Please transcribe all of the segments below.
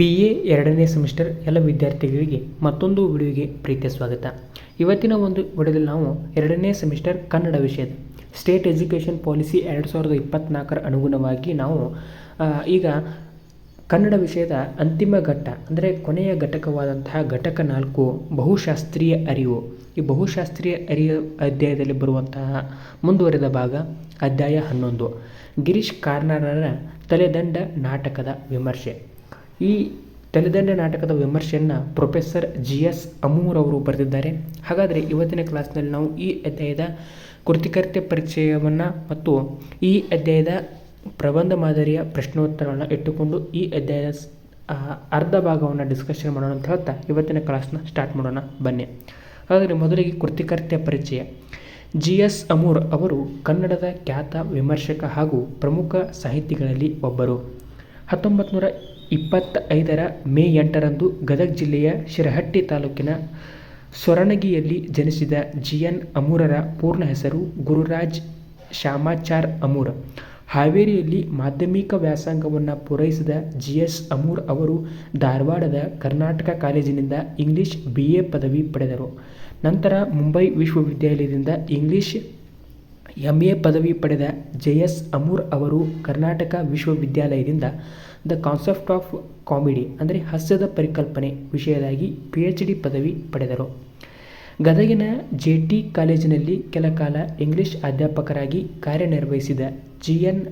B A ಎರಡನೇ semester ಎಲ್ಲ ವಿದ್ಯಾರ್ಥಿಗಳಿಗೆ ಮತ್ತೊಂದು ವಿಡಿಯೋಗೆ ಪ್ರೀತಿಯ ಸ್ವಾಗತ. ಇವತ್ತಿನ ಒಂದು ವಿಡಿಯೋದಲ್ಲಿ ನಾವು ಎರಡನೇ ಸೆಮಿಸ್ಟರ್ ಕನ್ನಡ ವಿಷಯದ ಸ್ಟೇಟ್ ಎಜುಕೇಷನ್ ಪಾಲಿಸಿ ಎರಡು ಸಾವಿರದ ಇಪ್ಪತ್ತ್ನಾಲ್ಕರ ಅನುಗುಣವಾಗಿ ನಾವು ಈಗ ಕನ್ನಡ ವಿಷಯದ ಅಂತಿಮ ಘಟ್ಟ, ಅಂದರೆ ಕೊನೆಯ ಘಟಕವಾದಂತಹ ಘಟಕ ನಾಲ್ಕು, ಬಹುಶಾಸ್ತ್ರೀಯ ಅರಿವು. ಈ ಬಹುಶಾಸ್ತ್ರೀಯ ಅರಿವು ಅಧ್ಯಾಯದಲ್ಲಿ ಬರುವಂತಹ ಮುಂದುವರೆದ ಭಾಗ ಅಧ್ಯಾಯ ಹನ್ನೊಂದು. ಗಿರೀಶ್ ಕಾರ್ನಾಡರ ತಲೆದಂಡ ನಾಟಕದ ವಿಮರ್ಶೆ. ಈ ತಲೆದಂಡ ನಾಟಕದ ವಿಮರ್ಶೆಯನ್ನು ಪ್ರೊಫೆಸರ್ ಜಿ ಎಸ್ ಅಮೂರ್ ಅವರು ಬರೆದಿದ್ದಾರೆ. ಹಾಗಾದರೆ ಇವತ್ತಿನ ಕ್ಲಾಸ್ನಲ್ಲಿ ನಾವು ಈ ಅಧ್ಯಾಯದ ಕೃತಿಕರ್ತೆ ಪರಿಚಯವನ್ನು ಮತ್ತು ಈ ಅಧ್ಯಾಯದ ಪ್ರಬಂಧ ಮಾದರಿಯ ಪ್ರಶ್ನೋತ್ತರವನ್ನು ಇಟ್ಟುಕೊಂಡು ಈ ಅಧ್ಯಾಯದ ಅರ್ಧ ಭಾಗವನ್ನು ಡಿಸ್ಕಷನ್ ಮಾಡೋಣ ಅಂತ ಹೇಳ್ತಾ ಇವತ್ತಿನ ಕ್ಲಾಸ್ನ ಸ್ಟಾರ್ಟ್ ಮಾಡೋಣ. ಬನ್ನಿ. ಹಾಗಾದರೆ ಮೊದಲಿಗೆ ಕೃತಿಕರ್ತ್ಯ ಪರಿಚಯ. ಜಿ ಎಸ್ ಅಮೂರ್ ಅವರು ಕನ್ನಡದ ಖ್ಯಾತ ವಿಮರ್ಶಕ ಹಾಗೂ ಪ್ರಮುಖ ಸಾಹಿತಿಗಳಲ್ಲಿ ಒಬ್ಬರು. ಹತ್ತೊಂಬತ್ತು ನೂರ ಇಪ್ಪತ್ತೈದರ ಮೇ ಎಂಟರಂದು ಗದಗ ಜಿಲ್ಲೆಯ ಶಿರಹಟ್ಟಿ ತಾಲೂಕಿನ ಸೊರಣಗಿಯಲ್ಲಿ ಜನಿಸಿದ ಜಿ ಎನ್ ಅಮೂರರ ಪೂರ್ಣ ಹೆಸರು ಗುರುರಾಜ್ ಶ್ಯಾಮಾಚಾರ್ ಅಮೂರ್. ಹಾವೇರಿಯಲ್ಲಿ ಮಾಧ್ಯಮಿಕ ವ್ಯಾಸಂಗವನ್ನು ಪೂರೈಸಿದ ಜಿ ಎಸ್ ಅಮೂರ್ ಅವರು ಧಾರವಾಡದ ಕರ್ನಾಟಕ ಕಾಲೇಜಿನಿಂದ ಇಂಗ್ಲಿಷ್ ಬಿ ಎ ಪದವಿ ಪಡೆದರು. ನಂತರ ಮುಂಬೈ ವಿಶ್ವವಿದ್ಯಾಲಯದಿಂದ ಇಂಗ್ಲಿಷ್ ಎಂ ಎ ಪದವಿ ಪಡೆದ ಜೆ ಎಸ್ ಅಮೂರ್ ಅವರು ಕರ್ನಾಟಕ ವಿಶ್ವವಿದ್ಯಾಲಯದಿಂದ ದ ಕಾನ್ಸೆಪ್ಟ್ ಆಫ್ ಕಾಮಿಡಿ ಅಂದರೆ ಹಾಸ್ಯದ ಪರಿಕಲ್ಪನೆ ವಿಷಯದಾಗಿ ಪಿ ಎಚ್ ಡಿ ಪದವಿ ಪಡೆದರು. ಗದಗಿನ ಜೆ ಟಿ ಕಾಲೇಜಿನಲ್ಲಿ ಕೆಲ ಕಾಲ ಇಂಗ್ಲಿಷ್ ಅಧ್ಯಾಪಕರಾಗಿ ಕಾರ್ಯನಿರ್ವಹಿಸಿದ G N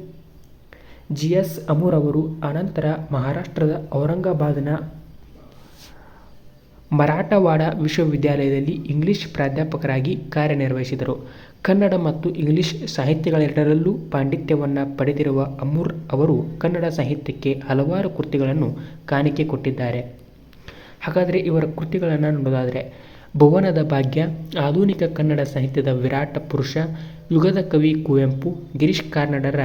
G S Amur ಅವರು ಅನಂತರ ಮಹಾರಾಷ್ಟ್ರದ ಔರಂಗಾಬಾದ್ನ ಮರಾಠವಾಡ ವಿಶ್ವವಿದ್ಯಾಲಯದಲ್ಲಿ ಇಂಗ್ಲಿಷ್ ಪ್ರಾಧ್ಯಾಪಕರಾಗಿ ಕಾರ್ಯನಿರ್ವಹಿಸಿದರು. ಕನ್ನಡ ಮತ್ತು ಇಂಗ್ಲಿಷ್ ಸಾಹಿತ್ಯಗಳೆರಡರಲ್ಲೂ ಪಾಂಡಿತ್ಯವನ್ನು ಪಡೆದಿರುವ ಅಮೂರ್ ಅವರು ಕನ್ನಡ ಸಾಹಿತ್ಯಕ್ಕೆ ಹಲವಾರು ಕೃತಿಗಳನ್ನು ಕಾಣಿಕೆ ಕೊಟ್ಟಿದ್ದಾರೆ. ಹಾಗಾದರೆ ಇವರ ಕೃತಿಗಳನ್ನು ನೋಡೋದಾದರೆ, ಭುವನದ ಭಾಗ್ಯ, ಆಧುನಿಕ ಕನ್ನಡ ಸಾಹಿತ್ಯದ ವಿರಾಟ ಪುರುಷ, ಯುಗದ ಕವಿ ಕುವೆಂಪು, ಗಿರೀಶ್ ಕಾರ್ನಾಡರ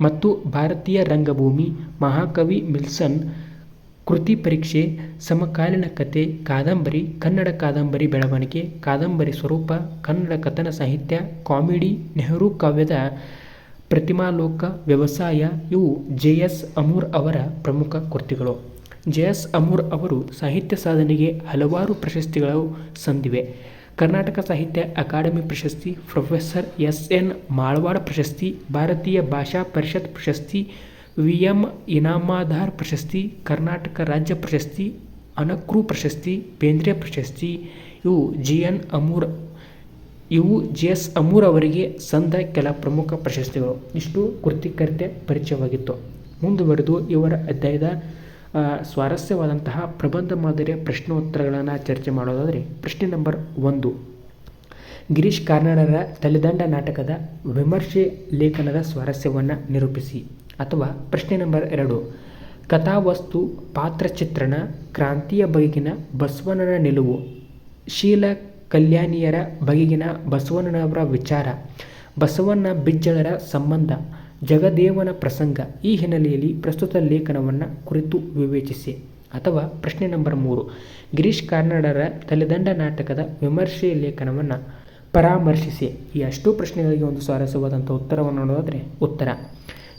ಮತ್ತು ಭಾರತೀಯ ರಂಗಭೂಮಿ ಮಹಾಕವಿ ಮಿಲ್ಸನ್ ಕೃತಿ ಪರೀಕ್ಷೆ, ಸಮಕಾಲೀನ ಕತೆ, ಕಾದಂಬರಿ, ಕನ್ನಡ ಕಾದಂಬರಿ ಬೆಳವಣಿಗೆ, ಕಾದಂಬರಿ ಸ್ವರೂಪ, ಕನ್ನಡ ಕಥನ ಸಾಹಿತ್ಯ, ಕಾಮಿಡಿ, ನೆಹರು ಕಾವ್ಯದ ಪ್ರತಿಮಾಲೋಕ ವ್ಯವಸಾಯ, ಇವು ಜೆ ಎಸ್ ಅಮೂರ್ ಅವರ ಪ್ರಮುಖ ಕೃತಿಗಳು. ಜೆ ಎಸ್ ಅಮೂರ್ ಅವರು ಸಾಹಿತ್ಯ ಸಾಧನೆಗೆ ಹಲವಾರು ಪ್ರಶಸ್ತಿಗಳು ಸಂದಿವೆ. ಕರ್ನಾಟಕ ಸಾಹಿತ್ಯ ಅಕಾಡೆಮಿ ಪ್ರಶಸ್ತಿ, ಪ್ರೊಫೆಸರ್ ಎಸ್ ಎನ್ ಮಾಳ್ವಾಡ ಪ್ರಶಸ್ತಿ, ಭಾರತೀಯ ಭಾಷಾ ಪರಿಷತ್ ಪ್ರಶಸ್ತಿ ವಿ ಎಂ ಇನಾಮಾಧಾರ್ ಪ್ರಶಸ್ತಿ, ಕರ್ನಾಟಕ ರಾಜ್ಯ ಪ್ರಶಸ್ತಿ, ಅನಕ್ರು ಪ್ರಶಸ್ತಿ, ಬೇಂದ್ರೆ ಪ್ರಶಸ್ತಿ, ಇವು ಜಿ ಎನ್ ಅಮೂರ್, ಇವು ಜಿ ಎಸ್ ಅಮೂರ್ ಅವರಿಗೆ ಸಂದ ಕೆಲ ಪ್ರಮುಖ ಪ್ರಶಸ್ತಿಗಳು. ಇಷ್ಟು ಕೃತಿಕರ್ತೆ ಪರಿಚಯವಾಗಿತ್ತು. ಮುಂದುವರೆದು ಇವರ ಅಧ್ಯಾಯದ ಸ್ವಾರಸ್ಯವಾದಂತಹ ಪ್ರಬಂಧ ಮಾದರಿಯ ಪ್ರಶ್ನೋತ್ತರಗಳನ್ನು ಚರ್ಚೆ ಮಾಡೋದಾದರೆ ಪ್ರಶ್ನೆ ನಂಬರ್ ಒಂದು. ಗಿರೀಶ್ ಕಾರ್ನಾಡರ ತಲೆದಂಡ ನಾಟಕದ ವಿಮರ್ಶೆ ಲೇಖನದ ಸ್ವಾರಸ್ಯವನ್ನು ನಿರೂಪಿಸಿ. ಅಥವಾ ಪ್ರಶ್ನೆ ನಂಬರ್ ಎರಡು. ಕಥಾವಸ್ತು ಪಾತ್ರ ಚಿತ್ರಣ ಕ್ರಾಂತಿಯ ಬಗೆಗಿನ ಬಸವಣ್ಣನ ನಿಲುವು, ಶೀಲ ಕಲ್ಯಾಣಿಯರ ಬಗೆಗಿನ ಬಸವಣ್ಣನವರ ವಿಚಾರ, ಬಸವಣ್ಣ ಬಿಜ್ಜಳರ ಸಂಬಂಧ, ಜಗದೇವನ ಪ್ರಸಂಗ ಈ ಹಿನ್ನೆಲೆಯಲ್ಲಿ ಪ್ರಸ್ತುತ ಲೇಖನವನ್ನು ಕುರಿತು ವಿವೇಚಿಸಿ. ಅಥವಾ ಪ್ರಶ್ನೆ ನಂಬರ್ ಮೂರು. ಗಿರೀಶ್ ಕಾರ್ನಾಡರ ತಲೆದಂಡ ನಾಟಕದ ವಿಮರ್ಶೆ ಲೇಖನವನ್ನು ಪರಾಮರ್ಶಿಸಿ. ಈ ಅಷ್ಟೂ ಪ್ರಶ್ನೆಗಳಿಗೆ ಒಂದು ಸ್ವಾರಸ್ಯವಾದಂಥ ಉತ್ತರವನ್ನು ನೋಡೋದಾದರೆ ಉತ್ತರ.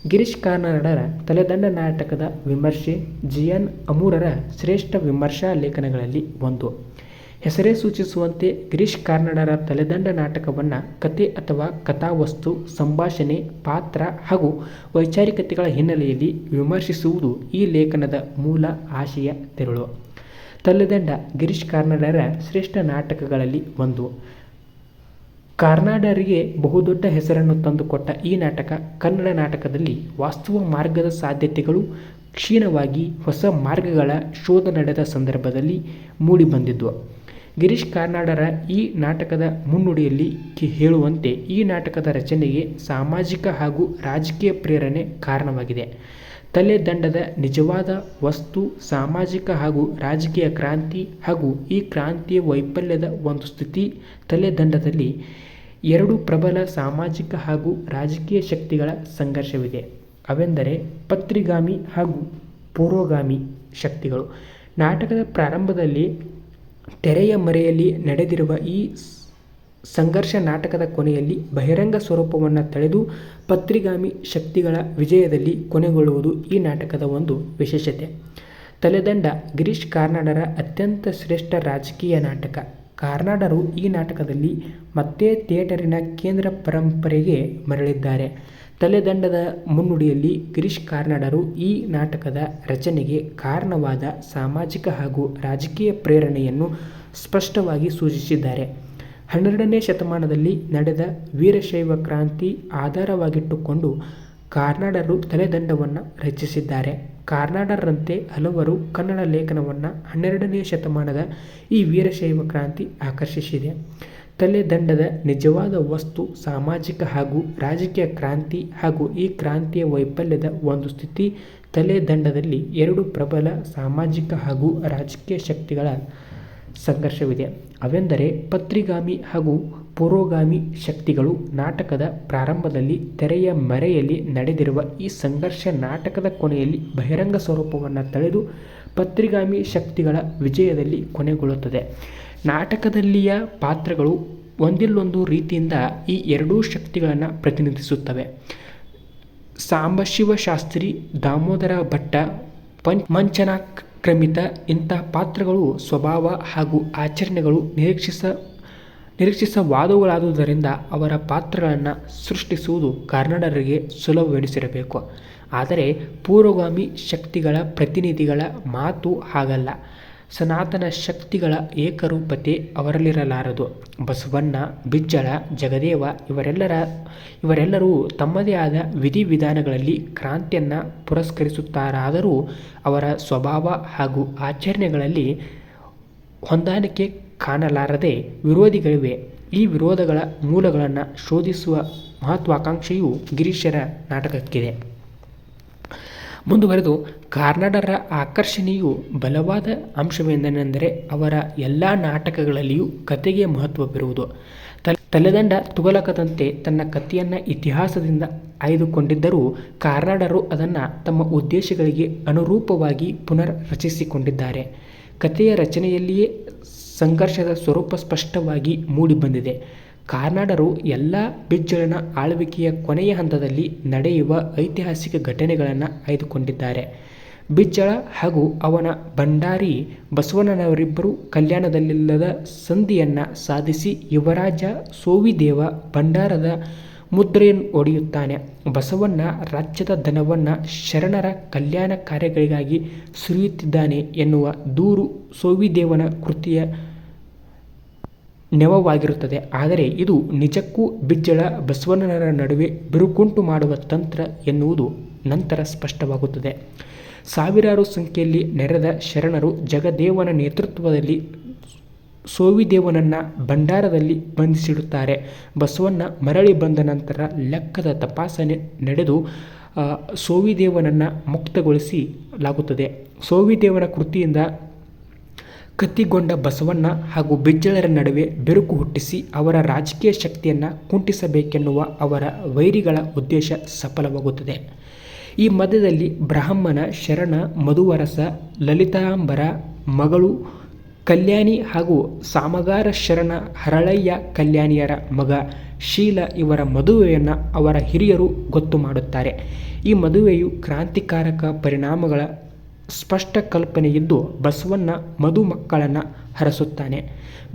ಗಿರೀಶ್ ಕಾರ್ನಾಡರ ತಲೆದಂಡ ನಾಟಕದ ವಿಮರ್ಶೆ ಜಿ ಎನ್ ಅಮೂರರ ಶ್ರೇಷ್ಠ ವಿಮರ್ಶಾ ಲೇಖನಗಳಲ್ಲಿ ಒಂದು. ಹೆಸರೇ ಸೂಚಿಸುವಂತೆ ಗಿರೀಶ್ ಕಾರ್ನಾಡರ ತಲೆದಂಡ ನಾಟಕವನ್ನು ಕತೆ ಅಥವಾ ಕಥಾವಸ್ತು, ಸಂಭಾಷಣೆ, ಪಾತ್ರ ಹಾಗೂ ವೈಚಾರಿಕತೆಗಳ ಹಿನ್ನೆಲೆಯಲ್ಲಿ ವಿಮರ್ಶಿಸುವುದು ಈ ಲೇಖನದ ಮೂಲ ಆಶಯ ತೆರಳು. ತಲೆದಂಡ ಗಿರೀಶ್ ಕಾರ್ನಾಡರ ಶ್ರೇಷ್ಠ ನಾಟಕಗಳಲ್ಲಿ ಒಂದು. ಕಾರ್ನಾಡರಿಗೆ ಬಹುದೊಡ್ಡ ಹೆಸರನ್ನು ತಂದುಕೊಟ್ಟ ಈ ನಾಟಕ ಕನ್ನಡ ನಾಟಕದಲ್ಲಿ ವಾಸ್ತವ ಮಾರ್ಗದ ಸಾಧ್ಯತೆಗಳು ಕ್ಷೀಣವಾಗಿ ಹೊಸ ಮಾರ್ಗಗಳ ಶೋಧ ನಡೆದ ಸಂದರ್ಭದಲ್ಲಿ ಮೂಡಿಬಂದಿದ್ವು. ಗಿರೀಶ್ ಕಾರ್ನಾಡರ ಈ ನಾಟಕದ ಮುನ್ನುಡಿಯಲ್ಲಿ ಹೇಳುವಂತೆ ಈ ನಾಟಕದ ರಚನೆಗೆ ಸಾಮಾಜಿಕ ಹಾಗೂ ರಾಜಕೀಯ ಪ್ರೇರಣೆ ಕಾರಣವಾಗಿದೆ. ತಲೆದಂಡದ ನಿಜವಾದ ವಸ್ತು, ಸಾಮಾಜಿಕ ಹಾಗೂ ರಾಜಕೀಯ ಕ್ರಾಂತಿ ಹಾಗೂ ಈ ಕ್ರಾಂತಿಯ ವೈಫಲ್ಯದ ಒಂದು ಸ್ಥಿತಿ ತಲೆದಂಡದಲ್ಲಿ ಎರಡು ಪ್ರಬಲ ಸಾಮಾಜಿಕ ಹಾಗೂ ರಾಜಕೀಯ ಶಕ್ತಿಗಳ ಸಂಘರ್ಷವಿದೆ. ಅವೆಂದರೆ ಪತ್ರಿಗಾಮಿ ಹಾಗೂ ಪೂರ್ವಗಾಮಿ ಶಕ್ತಿಗಳು. ನಾಟಕದ ಪ್ರಾರಂಭದಲ್ಲಿ ತೆರೆಯ ಮರೆಯಲ್ಲಿ ನಡೆದಿರುವ ಈ ಸಂಘರ್ಷ ನಾಟಕದ ಕೊನೆಯಲ್ಲಿ ಬಹಿರಂಗ ಸ್ವರೂಪವನ್ನು ತಳೆದು ಪತ್ರಿಗಾಮಿ ಶಕ್ತಿಗಳ ವಿಜಯದಲ್ಲಿ ಕೊನೆಗೊಳ್ಳುವುದು ಈ ನಾಟಕದ ಒಂದು ವಿಶೇಷತೆ. ತಲೆದಂಡ ಗಿರೀಶ್ ಕಾರ್ನಾಡರ ಅತ್ಯಂತ ಶ್ರೇಷ್ಠ ರಾಜಕೀಯ ನಾಟಕ. ಕಾರ್ನಾಡರು ಈ ನಾಟಕದಲ್ಲಿ ಮತ್ತೆ ಥಿಯೇಟರಿನ ಕೇಂದ್ರ ಪರಂಪರೆಗೆ ಮರಳಿದ್ದಾರೆ. ತಲೆದಂಡದ ಮುನ್ನುಡಿಯಲ್ಲಿ ಗಿರೀಶ್ ಕಾರ್ನಾಡರು ಈ ನಾಟಕದ ರಚನೆಗೆ ಕಾರಣವಾದ ಸಾಮಾಜಿಕ ಹಾಗೂ ರಾಜಕೀಯ ಪ್ರೇರಣೆಯನ್ನು ಸ್ಪಷ್ಟವಾಗಿ ಸೂಚಿಸಿದ್ದಾರೆ. ಹನ್ನೆರಡನೇ ಶತಮಾನದಲ್ಲಿ ನಡೆದ ವೀರಶೈವ ಕ್ರಾಂತಿ ಆಧಾರವಾಗಿಟ್ಟುಕೊಂಡು ಕಾರ್ನಾಡರು ತಲೆದಂಡವನ್ನು ರಚಿಸಿದ್ದಾರೆ. ಕಾರ್ನಾಡರಂತೆ ಹಲವರು ಕನ್ನಡ ಲೇಖನವನ್ನು ಹನ್ನೆರಡನೇ ಶತಮಾನದ ಈ ವೀರಶೈವ ಕ್ರಾಂತಿ ಆಕರ್ಷಿಸಿದೆ. ತಲೆದಂಡದ ನಿಜವಾದ ವಸ್ತು, ಸಾಮಾಜಿಕ ಹಾಗೂ ರಾಜಕೀಯ ಕ್ರಾಂತಿ ಹಾಗೂ ಈ ಕ್ರಾಂತಿಯ ವೈಫಲ್ಯದ ಒಂದು ಸ್ಥಿತಿ ತಲೆದಂಡದಲ್ಲಿ ಎರಡು ಪ್ರಬಲ ಸಾಮಾಜಿಕ ಹಾಗೂ ರಾಜಕೀಯ ಶಕ್ತಿಗಳ ಸಂಘರ್ಷವಿದೆ. ಅವೆಂದರೆ ಪತ್ರಿಗಾಮಿ ಹಾಗೂ ಪುರೋಗಾಮಿ ಶಕ್ತಿಗಳು ನಾಟಕದ ಪ್ರಾರಂಭದಲ್ಲಿ ತೆರೆಯ ಮರೆಯಲ್ಲಿ ನಡೆದಿರುವ ಈ ಸಂಘರ್ಷ ನಾಟಕದ ಕೊನೆಯಲ್ಲಿ ಬಹಿರಂಗ ಸ್ವರೂಪವನ್ನು ತಳೆದು ಪತ್ರಿಗಾಮಿ ಶಕ್ತಿಗಳ ವಿಜಯದಲ್ಲಿ ಕೊನೆಗೊಳ್ಳುತ್ತದೆ. ನಾಟಕದಲ್ಲಿಯ ಪಾತ್ರಗಳು ಒಂದಿಲ್ಲೊಂದು ರೀತಿಯಿಂದ ಈ ಎರಡೂ ಶಕ್ತಿಗಳನ್ನು ಪ್ರತಿನಿಧಿಸುತ್ತವೆ. ಸಾಂಬಶಿವ ಶಾಸ್ತ್ರಿ ದಾಮೋದರ ಭಟ್ಟ, ಪಂಚ್ ಮಂಚನಾಕ್ರಮಿತ ಇಂಥ ಪಾತ್ರಗಳು ಸ್ವಭಾವ ಹಾಗೂ ಆಚರಣೆಗಳು ನಿರೀಕ್ಷಿಸ, ನಿರೀಕ್ಷಿಸವಾದವುಗಳಾದುದರಿಂದ ಅವರ ಪಾತ್ರಗಳನ್ನು ಸೃಷ್ಟಿಸುವುದು ಕನ್ನಡರಿಗೆ ಸುಲಭವೆನಿಸಿರಬೇಕು. ಆದರೆ ಪೂರ್ವಗಾಮಿ ಶಕ್ತಿಗಳ ಪ್ರತಿನಿಧಿಗಳ ಮಾತು ಹಾಗಲ್ಲ. ಸನಾತನ ಶಕ್ತಿಗಳ ಏಕರೂಪತೆ ಅವರಲ್ಲಿರಲಾರದು. ಬಸವಣ್ಣ, ಬಿಜ್ಜಳ, ಜಗದೇವ ಇವರೆಲ್ಲರ, ಇವರೆಲ್ಲರೂ ತಮ್ಮದೇ ಆದ ವಿಧಿವಿಧಾನಗಳಲ್ಲಿ ಕ್ರಾಂತಿಯನ್ನು ಪುರಸ್ಕರಿಸುತ್ತಾರಾದರೂ ಅವರ ಸ್ವಭಾವ ಹಾಗೂ ಆಚರಣೆಗಳಲ್ಲಿ ಹೊಂದಾಣಿಕೆ ಕಾಣಲಾರದೆ ವಿರೋಧಿಗಳಿವೆ. ಈ ವಿರೋಧಗಳ ಮೂಲಗಳನ್ನು ಶೋಧಿಸುವ ಮಹತ್ವಾಕಾಂಕ್ಷೆಯು ಗಿರೀಶರ ನಾಟಕಕ್ಕಿದೆ. ಮುಂದುವರೆದು ಕಾರ್ನಾಡರ ಆಕರ್ಷಣೆಯು ಬಲವಾದ ಅಂಶವೇನೆಂದರೆ ಅವರ ಎಲ್ಲ ನಾಟಕಗಳಲ್ಲಿಯೂ ಕತೆಗೆ ಮಹತ್ವವಿರುವುದು. ತಲೆದಂಡ ತುಗಲಕದಂತೆ ತನ್ನ ಕಥೆಯನ್ನು ಇತಿಹಾಸದಿಂದ ಆಯ್ದುಕೊಂಡಿದ್ದರೂ ಕಾರ್ನಾಡರು ಅದನ್ನು ತಮ್ಮ ಉದ್ದೇಶಗಳಿಗೆ ಅನುರೂಪವಾಗಿ ಪುನರ್ ರಚಿಸಿಕೊಂಡಿದ್ದಾರೆ ಕಥೆಯ ರಚನೆಯಲ್ಲಿಯೇ ಸಂಘರ್ಷದ ಸ್ವರೂಪ ಸ್ಪಷ್ಟವಾಗಿ ಮೂಡಿಬಂದಿದೆ. ಕಾರ್ನಾಡರು ಎಲ್ಲ ಬಿಜ್ಜಳನ ಆಳ್ವಿಕೆಯ ಕೊನೆಯ ಹಂತದಲ್ಲಿ ನಡೆಯುವ ಐತಿಹಾಸಿಕ ಘಟನೆಗಳನ್ನು ಆಯ್ದುಕೊಂಡಿದ್ದಾರೆ. ಬಿಜ್ಜಳ ಹಾಗೂ ಅವನ ಭಂಡಾರಿ ಬಸವಣ್ಣನವರಿಬ್ಬರು ಕಲ್ಯಾಣದಲ್ಲಿಲ್ಲದ ಸಂಧಿಯನ್ನು ಸಾಧಿಸಿ ಯುವರಾಜ ಸೋವಿದೇವ ಭಂಡಾರದ ಮುದ್ರೆಯನ್ನು ಒಡೆಯುತ್ತಾನೆ. ಬಸವಣ್ಣ ರಾಜ್ಯದ ಧನವನ್ನು ಶರಣರ ಕಲ್ಯಾಣ ಕಾರ್ಯಗಳಿಗಾಗಿ ಸುರಿಯುತ್ತಿದ್ದಾನೆ ಎನ್ನುವ ದೂರು ಸೋವಿದೇವನ ಕೃತಿಯ ನೆವವಾಗಿರುತ್ತದೆ. ಆದರೆ ಇದು ನಿಜಕ್ಕೂ ಬಿಜ್ಜಳ ಬಸವಣ್ಣನರ ನಡುವೆ ಬಿರುಕುಂಟು ಮಾಡುವ ತಂತ್ರ ಎನ್ನುವುದು ನಂತರ ಸ್ಪಷ್ಟವಾಗುತ್ತದೆ. ಸಾವಿರಾರು ಸಂಖ್ಯೆಯಲ್ಲಿ ನೆರೆದ ಶರಣರು ಜಗದೇವನ ನೇತೃತ್ವದಲ್ಲಿ ಸೋವಿದೇವನನ್ನು ಭಂಡಾರದಲ್ಲಿ ಬಂಧಿಸಿಡುತ್ತಾರೆ. ಬಸವಣ್ಣ ಮರಳಿ ಬಂದ ನಂತರ ಲೆಕ್ಕದ ತಪಾಸಣೆ ನಡೆದು ಸೋವಿದೇವನನ್ನು ಮುಕ್ತಗೊಳಿಸಲಾಗುತ್ತದೆ. ಸೋವಿದೇವನ ಕೃತಿಯಿಂದ ಕತ್ತಿಗೊಂಡ ಬಸವಣ್ಣ ಹಾಗೂ ಬಿಜ್ಜಳರ ನಡುವೆ ಬಿರುಕು ಹುಟ್ಟಿಸಿ ಅವರ ರಾಜಕೀಯ ಶಕ್ತಿಯನ್ನು ಕುಂಟಿಸಬೇಕೆನ್ನುವ ಅವರ ವೈರಿಗಳ ಉದ್ದೇಶ ಸಫಲವಾಗುತ್ತದೆ. ಈ ಮಧ್ಯದಲ್ಲಿ ಬ್ರಾಹ್ಮಣ, ಶರಣ, ಮಧುವರಸ, ಲಲಿತಾಂಬರ, ಮಗಳು ಕಲ್ಯಾಣಿ ಹಾಗೂ ಸಾಮಗಾರ ಶರಣ ಹರಳಯ್ಯ ಕಲ್ಯಾಣಿಯರ ಮಗ ಶೀಲ ಇವರ ಮದುವೆಯನ್ನು ಅವರ ಹಿರಿಯರು ಗೊತ್ತು ಮಾಡುತ್ತಾರೆ. ಈ ಮದುವೆಯು ಕ್ರಾಂತಿಕಾರಕ ಪರಿಣಾಮಗಳ ಸ್ಪಷ್ಟ ಕಲ್ಪನೆಯಿದ್ದು ಬಸವಣ್ಣ ಮಧುಮಕ್ಕಳನ್ನು ಹರಸುತ್ತಾನೆ.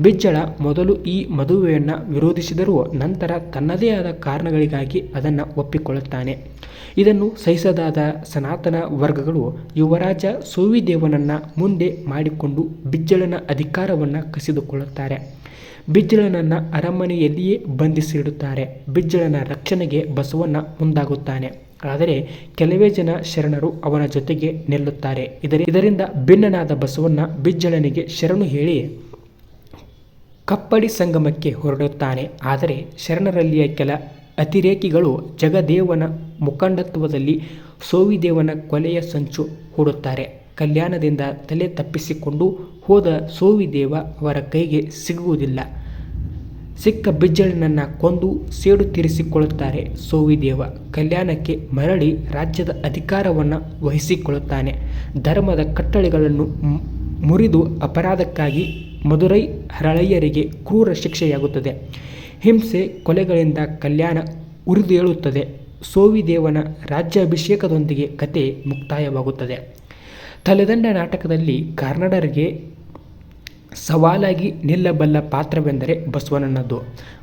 ಬಿಜ್ಜಳ ಮೊದಲು ಈ ಮದುವೆಯನ್ನು ವಿರೋಧಿಸಿದರೂ ನಂತರ ತನ್ನದೇ ಆದ ಕಾರಣಗಳಿಗಾಗಿ ಅದನ್ನು ಒಪ್ಪಿಕೊಳ್ಳುತ್ತಾನೆ. ಇದನ್ನು ಸಹಿಸದಾದ ಸನಾತನ ವರ್ಗಗಳು ಯುವರಾಜ ಸೋವಿದೇವನನ್ನು ಮುಂದೆ ಮಾಡಿಕೊಂಡು ಬಿಜ್ಜಳನ ಅಧಿಕಾರವನ್ನು ಕಸಿದುಕೊಳ್ಳುತ್ತಾರೆ. ಬಿಜ್ಜಳನನ್ನು ಅರಮನೆಯಲ್ಲಿಯೇ ಬಂಧಿಸಿಡುತ್ತಾರೆ. ಬಿಜ್ಜಳನ ರಕ್ಷಣೆಗೆ ಬಸವಣ್ಣ ಮುಂದಾಗುತ್ತಾನೆ. ಆದರೆ ಕೆಲವೇ ಜನ ಶರಣರು ಅವನ ಜೊತೆಗೆ ನಿಲ್ಲುತ್ತಾರೆ. ಇದರ ಇದರಿಂದ ಭಿನ್ನನಾದ ಬಸವಣ್ಣ ಬಿಜ್ಜಳನಿಗೆ ಶರಣು ಹೇಳಿ ಕಪ್ಪಡಿ ಸಂಗಮಕ್ಕೆ ಹೊರಡುತ್ತಾನೆ. ಆದರೆ ಶರಣರಲ್ಲಿಯ ಕೆಲ ಅತಿರೇಕಿಗಳು ಜಗದೇವನ ಮುಖಂಡತ್ವದಲ್ಲಿ ಸೋವಿದೇವನ ಕೊಲೆಯ ಸಂಚು ಹೂಡುತ್ತಾರೆ. ಕಲ್ಯಾಣದಿಂದ ತಲೆ ತಪ್ಪಿಸಿಕೊಂಡು ಹೋದ ಸೋವಿದೇವ ಅವರ ಕೈಗೆ ಸಿಗುವುದಿಲ್ಲ. ಸಿಕ್ಕ ಬಿಜ್ಜಳನನ್ನು ಕೊಂದು ಸೇಡು ತೀರಿಸಿಕೊಳ್ಳುತ್ತಾರೆ. ಸೋವಿದೇವ ಕಲ್ಯಾಣಕ್ಕೆ ಮರಳಿ ರಾಜ್ಯದ ಅಧಿಕಾರವನ್ನು ವಹಿಸಿಕೊಳ್ಳುತ್ತಾನೆ. ಧರ್ಮದ ಕಟ್ಟಳೆಗಳನ್ನು ಮುರಿದು ಅಪರಾಧಕ್ಕಾಗಿ ಮದುರೈ ಹರಳಯ್ಯರಿಗೆ ಕ್ರೂರ ಶಿಕ್ಷೆಯಾಗುತ್ತದೆ. ಹಿಂಸೆ ಕೊಲೆಗಳಿಂದ ಕಲ್ಯಾಣ ಉರಿದೇಳುತ್ತದೆ. ಸೋವಿದೇವನ ರಾಜ್ಯಾಭಿಷೇಕದೊಂದಿಗೆ ಕತೆ ಮುಕ್ತಾಯವಾಗುತ್ತದೆ. ತಲೆದಂಡ ನಾಟಕದಲ್ಲಿ ಕಾರ್ನಾಡರಿಗೆ ಸವಾಲಾಗಿ ನಿಲ್ಲಬಲ್ಲ ಪಾತ್ರವೆಂದರೆ ಬಸವಣ್ಣನದ್ದು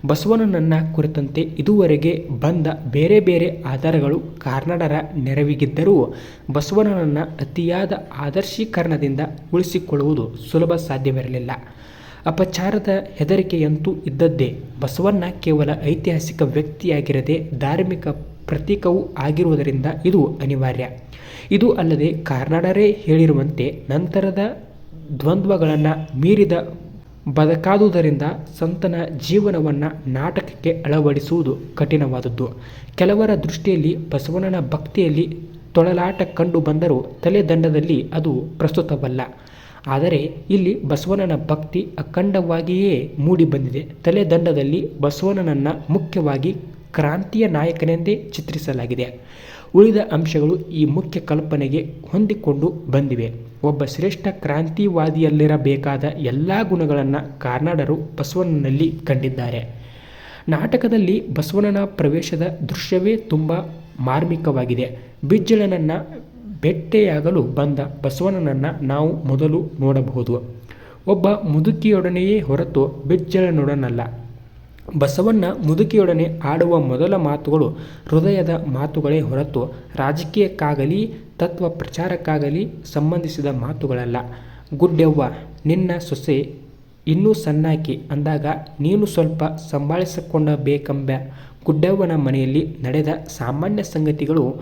ಬಸವಣ್ಣನನ್ನ ಕುರಿತಂತೆ ಇದುವರೆಗೆ ಬಂದ ಬೇರೆ ಬೇರೆ ಆಧಾರಗಳು ಕಾರ್ನಾಡರ ನೆರವಿಗಿದ್ದರೂ ಬಸವಣ್ಣನನ್ನ ಅತಿಯಾದ ಆದರ್ಶೀಕರಣದಿಂದ ಉಳಿಸಿಕೊಳ್ಳುವುದು ಸುಲಭ ಸಾಧ್ಯವಿರಲಿಲ್ಲ. ಅಪಚಾರದ ಹೆದರಿಕೆಯಂತೂ ಇದ್ದದ್ದೇ ಬಸವಣ್ಣ ಕೇವಲ ಐತಿಹಾಸಿಕ ವ್ಯಕ್ತಿಯಾಗಿರದೆ ಧಾರ್ಮಿಕ ಪ್ರತೀಕವೂ ಆಗಿರುವುದರಿಂದ ಇದು ಅನಿವಾರ್ಯ. ಇದು ಅಲ್ಲದೆ ಕಾರ್ನಾಡರೇ ಹೇಳಿರುವಂತೆ ನಂತರದ ದ್ವಂದ್ವಗಳನ್ನು ಮೀರಿದ ಬದುಕಾದುದರಿಂದ ಸಂತನ ಜೀವನವನ್ನು ನಾಟಕಕ್ಕೆ ಅಳವಡಿಸುವುದು ಕಠಿಣವಾದದ್ದು. ಕೆಲವರ ದೃಷ್ಟಿಯಲ್ಲಿ ಬಸವಣ್ಣನ ಭಕ್ತಿಯಲ್ಲಿ ತೊಳಲಾಟ ಕಂಡು ಬಂದರೂ ತಲೆದಂಡದಲ್ಲಿ ಅದು ಪ್ರಸ್ತುತವಲ್ಲ. ಆದರೆ ಇಲ್ಲಿ ಬಸವಣ್ಣನ ಭಕ್ತಿ ಅಖಂಡವಾಗಿಯೇ ಮೂಡಿಬಂದಿದೆ ತಲೆದಂಡದಲ್ಲಿ ಬಸವಣ್ಣನನ್ನು ಮುಖ್ಯವಾಗಿ ಕ್ರಾಂತಿಯ ನಾಯಕನೆಂದೇ ಚಿತ್ರಿಸಲಾಗಿದೆ. ಉಳಿದ ಅಂಶಗಳು ಈ ಮುಖ್ಯ ಕಲ್ಪನೆಗೆ ಹೊಂದಿಕೊಂಡು ಬಂದಿವೆ. ಒಬ್ಬ ಶ್ರೇಷ್ಠ ಕ್ರಾಂತಿವಾದಿಯಲ್ಲಿರಬೇಕಾದ ಎಲ್ಲ ಗುಣಗಳನ್ನು ಕಾರ್ನಾಡರು ಬಸವಣ್ಣನಲ್ಲಿ ಕಂಡಿದ್ದಾರೆ. ನಾಟಕದಲ್ಲಿ ಬಸವಣ್ಣನ ಪ್ರವೇಶದ ದೃಶ್ಯವೇ ತುಂಬ ಮಾರ್ಮಿಕವಾಗಿದೆ. ಬಿಜ್ಜಳನನ್ನು ಬೆಟ್ಟೆಯಾಗಲು ಬಂದ ಬಸವಣ್ಣನನ್ನು ನಾವು ಮೊದಲು ನೋಡಬಹುದು. ಒಬ್ಬ ಮುದುಕಿಯೊಡನೆಯೇ ಹೊರತು ಬಿಜ್ಜಳನೊಡನಲ್ಲ. ಬಸವಣ್ಣ ಮುದುಕಿಯೊಡನೆ ಆಡುವ ಮೊದಲ ಮಾತುಗಳು ಹೃದಯದ ಮಾತುಗಳೇ ಹೊರತು ರಾಜಕೀಯಕ್ಕಾಗಲಿ, ತತ್ವ ಪ್ರಚಾರಕ್ಕಾಗಲಿ ಸಂಬಂಧಿಸಿದ ಮಾತುಗಳಲ್ಲ. ಗುಡ್ಡೆವ್ವ, ನಿನ್ನ ಸೊಸೆ ಇನ್ನೂ ಸಣ್ಣಾಕಿ ಅಂದಾಗ ನೀನು ಸ್ವಲ್ಪ ಸಂಭಾಳಿಸಿಕೊಂಡಬೇಕೆಂಬ ಗುಡ್ಡವ್ವನ ಮನೆಯಲ್ಲಿ ನಡೆದ ಸಾಮಾನ್ಯ ಸಂಗತಿಗಳು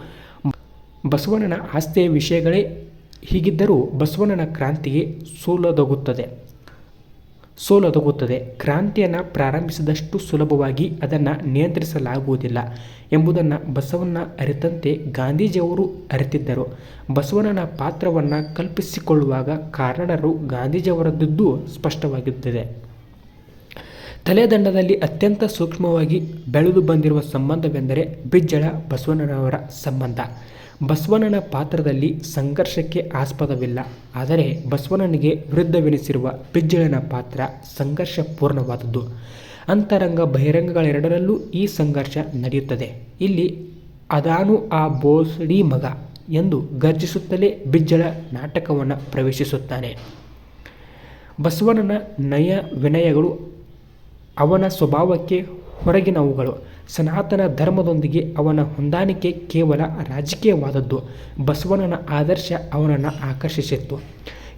ಬಸವಣ್ಣನ ಆಸ್ತಿಯ ವಿಷಯಗಳೇ ಹೀಗಿದ್ದರೂ ಬಸವಣ್ಣನ ಕ್ರಾಂತಿಗೆ ಸೋಲದೊಗುತ್ತದೆ. ಸೋಲೊದಗುತ್ತದೆ ಕ್ರಾಂತಿಯನ್ನು ಪ್ರಾರಂಭಿಸಿದಷ್ಟು ಸುಲಭವಾಗಿ ಅದನ್ನು ನಿಯಂತ್ರಿಸಲಾಗುವುದಿಲ್ಲ ಎಂಬುದನ್ನು ಬಸವಣ್ಣ ಅರಿತಂತೆ ಗಾಂಧೀಜಿಯವರು ಅರಿತಿದ್ದರು. ಬಸವಣ್ಣನ ಪಾತ್ರವನ್ನು ಕಲ್ಪಿಸಿಕೊಳ್ಳುವಾಗ ಕಾರಣರು ಗಾಂಧೀಜಿಯವರದ್ದು ಸ್ಪಷ್ಟವಾಗುತ್ತದೆ ತಲೆದಂಡದಲ್ಲಿ ಅತ್ಯಂತ ಸೂಕ್ಷ್ಮವಾಗಿ ಬೆಳೆದು ಬಂದಿರುವ ಸಂಬಂಧವೆಂದರೆ ಬಿಜ್ಜಳ ಬಸವಣ್ಣನವರ ಸಂಬಂಧ. ಬಸವಣ್ಣನ ಪಾತ್ರದಲ್ಲಿ ಸಂಘರ್ಷಕ್ಕೆ ಆಸ್ಪದವಿಲ್ಲ. ಆದರೆ ಬಸವಣ್ಣನಿಗೆ ವಿರುದ್ಧವೆನಿಸಿರುವ ಬಿಜ್ಜಳನ ಪಾತ್ರ ಸಂಘರ್ಷಪೂರ್ಣವಾದದ್ದು ಅಂತರಂಗ ಬಹಿರಂಗಗಳೆರಡರಲ್ಲೂ ಈ ಸಂಘರ್ಷ ನಡೆಯುತ್ತದೆ. ಇಲ್ಲಿ ಅದಾನು ಆ ಬೋಸಡಿ ಮಗ ಎಂದು ಗರ್ಜಿಸುತ್ತಲೇ ಬಿಜ್ಜಳ ನಾಟಕವನ್ನು ಪ್ರವೇಶಿಸುತ್ತಾನೆ. ಬಸವಣ್ಣನ ನಯ ವಿನಯಗಳು ಅವನ ಸ್ವಭಾವಕ್ಕೆ ಹೊರಗಿನವುಗಳು. ಸನಾತನ ಧರ್ಮದೊಂದಿಗೆ ಅವನ ಹೊಂದಾಣಿಕೆ ಕೇವಲ ರಾಜಕೀಯವಾದದ್ದು. ಬಸವಣ್ಣನ ಆದರ್ಶ ಅವನನ್ನು ಆಕರ್ಷಿಸಿತ್ತು.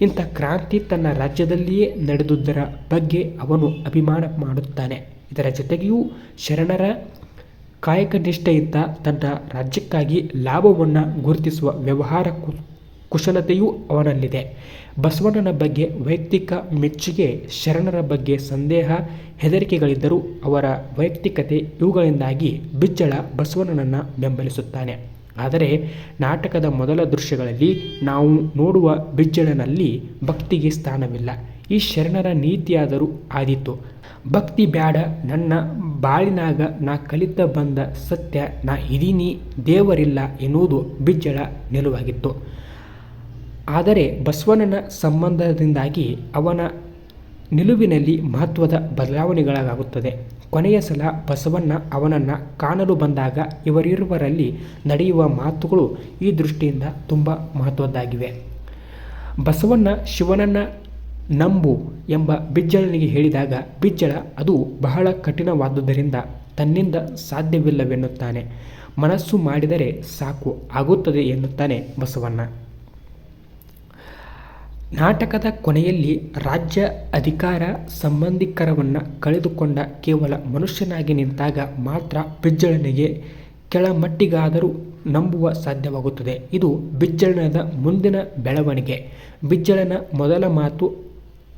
ಇಂಥ ಕ್ರಾಂತಿ ತನ್ನ ರಾಜ್ಯದಲ್ಲಿಯೇ ನಡೆದುದರ ಬಗ್ಗೆ ಅವನು ಅಭಿಮಾನ ಮಾಡುತ್ತಾನೆ. ಇದರ ಜೊತೆಗೆಯೂ ಶರಣರ ಕಾಯಕನಿಷ್ಠೆಯಿಂದ ತನ್ನ ರಾಜ್ಯಕ್ಕಾಗಿ ಲಾಭವನ್ನು ಗುರುತಿಸುವ ವ್ಯವಹಾರ ಕುಶಲತೆಯೂ ಅವನಲ್ಲಿದೆ. ಬಸವಣ್ಣನ ಬಗ್ಗೆ ವೈಯಕ್ತಿಕ ಮೆಚ್ಚುಗೆ, ಶರಣರ ಬಗ್ಗೆ ಸಂದೇಹ, ಹೆದರಿಕೆಗಳಿದ್ದರೂ ಅವರ ವೈಯಕ್ತಿಕತೆ ಇವುಗಳಿಂದಾಗಿ ಬಿಜ್ಜಳ ಬಸವಣ್ಣನನ್ನು ಬೆಂಬಲಿಸುತ್ತಾನೆ. ಆದರೆ ನಾಟಕದ ಮೊದಲ ದೃಶ್ಯಗಳಲ್ಲಿ ನಾವು ನೋಡುವ ಬಿಜ್ಜಳನಲ್ಲಿ ಭಕ್ತಿಗೆ ಸ್ಥಾನವಿಲ್ಲ. ಈ ಶರಣರ ನೀತಿಯಾದರೂ ಆದಿತ್ತು ಭಕ್ತಿ ಬ್ಯಾಡ, ನನ್ನ ಬಾಳಿನಾಗ ನಾ ಕಲಿತ ಬಂದ ಸತ್ಯ, ನಾ ಇದೀನಿ ದೇವರಿಲ್ಲ ಎನ್ನುವುದು ಬಿಜ್ಜಳ ನಿಲುವಾಗಿತ್ತು. ಆದರೆ ಬಸವಣ್ಣನ ಸಂಬಂಧದಿಂದಾಗಿ ಅವನ ನಿಲುವಿನಲ್ಲಿ ಮಹತ್ವದ ಬದಲಾವಣೆಗಳಾಗುತ್ತದೆ. ಕೊನೆಯ ಸಲ ಬಸವಣ್ಣ ಅವನನ್ನು ಕಾಣಲು ಬಂದಾಗ ಇವರಿರುವರಲ್ಲಿ ನಡೆಯುವ ಮಾತುಗಳು ಈ ದೃಷ್ಟಿಯಿಂದ ತುಂಬ ಮಹತ್ವದ್ದಾಗಿವೆ. ಬಸವಣ್ಣ ಶಿವನನ್ನು ನಂಬು ಎಂಬ ಬಿಜ್ಜಳನಿಗೆ ಹೇಳಿದಾಗ, ಬಿಜ್ಜಳ, ಅದು ಬಹಳ ಕಠಿಣವಾದುದರಿಂದ ತನ್ನಿಂದ ಸಾಧ್ಯವಿಲ್ಲವೆನ್ನುತ್ತಾನೆ. ಮನಸ್ಸು ಮಾಡಿದರೆ ಸಾಕು, ಆಗುತ್ತದೆ ಎನ್ನುತ್ತಾನೆ ಬಸವಣ್ಣ. ನಾಟಕದ ಕೊನೆಯಲ್ಲಿ ರಾಜ್ಯ ಅಧಿಕಾರ ಸಂಬಂಧಿಕರವನ್ನು ಕಳೆದುಕೊಂಡ ಕೇವಲ ಮನುಷ್ಯನಾಗಿ ನಿಂತಾಗ ಮಾತ್ರ ಬಿಜ್ಜಳನಿಗೆ ಕೆಳಮಟ್ಟಿಗಾದರೂ ನಂಬುವ ಸಾಧ್ಯವಾಗುತ್ತದೆ. ಇದು ಬಿಜ್ಜಳನದ ಮುಂದಿನ ಬೆಳವಣಿಗೆ. ಬಿಜ್ಜಳನ ಮೊದಲ ಮಾತು